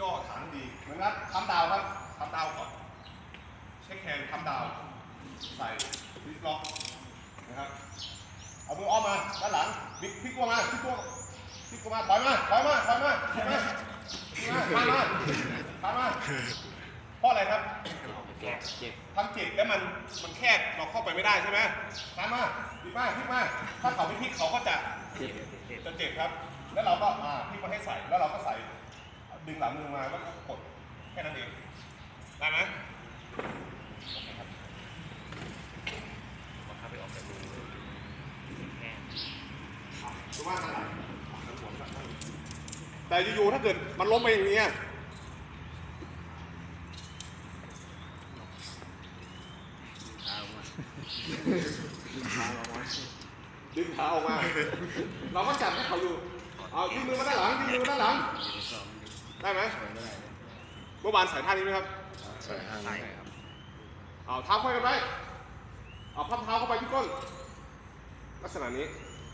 ย่อฐานดีเหมือนกันทำดาวครับทำดาวก่อนเช็คแฮนด์ทำดาว ใส่ดิสล็อกนะครับเอามืออ้อมมาด้านหลังบิดพลิกตัวมาพลิกตัวพลิกตัวมาถอยมาถอยมาถอยมาถอยมาถอยมามามามาเพราะอะไรครับแก้เจ็บทำเจ็บแล้วมันมันแคบเราเข้าไปไม่ได้ใช่ไหมถอยมาพลิกมาพลิกมาถ้าเขาไม่พลิกเขาก็จะจะเจ็บครับ แล้วเราก็มาพลิกมาให้ใส่แล้วเราก็ใส่ ดึงหลังมือมาแล้วก็กดแค่นั้นเองได้ไหมบังคับไปออกจากรูแห้งดูว่าทางหลังแต่อยู่ๆถ้าเกิดมันล้มไปอย่างนี้ยเท้ามาดึงขาออกมา เราก็จับให้เขาอยู่ เอายื่นมือมาด้านหลังยื่นมือมาด้านหลัง ได้ไหมเมื่อวานใส่ท่านี้ไหมครับ ใส่ใส่ครับ เอาเท้าค่อยกันไว้เอาพับเท้าเข้าไปที่ก้น ลักษณะนี้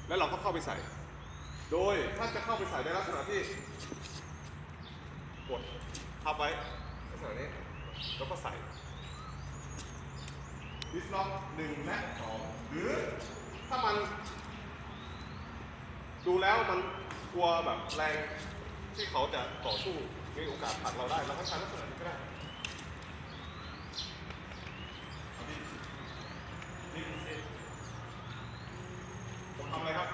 แล้วเราก็เข้าไปใส่ โดยถ้าจะเข้าไปใส่ในลักษณะที่กดทับไว้ลักษณะนี้แล้วก็ใส่ดิสล็อกหนึ่งและสองหรือถ้ามัน ดูแล้วมันกลัวแบบแรง ที่เขาจะต่อสู้มีโอกาสผลักเราได้เราก็ใช้ลักษณะนี้ก็ได้ผมทำอะไรครับ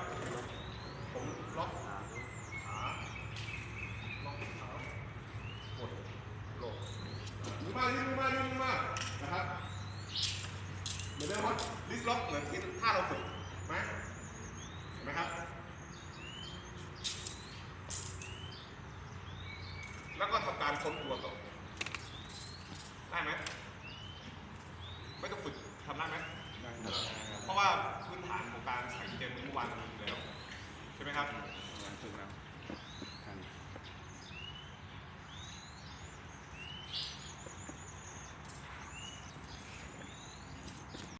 ผมล็อกขาล็อกเท้ากดลงมือมายืนมือมายืนมือมานะครับเหมือนเดิมครับลิสล็อกเหมือนที่ท่าเราฝึกไหมเห็นไหมครับ แล้วก็ทำการค้นตัวต่อได้ไหม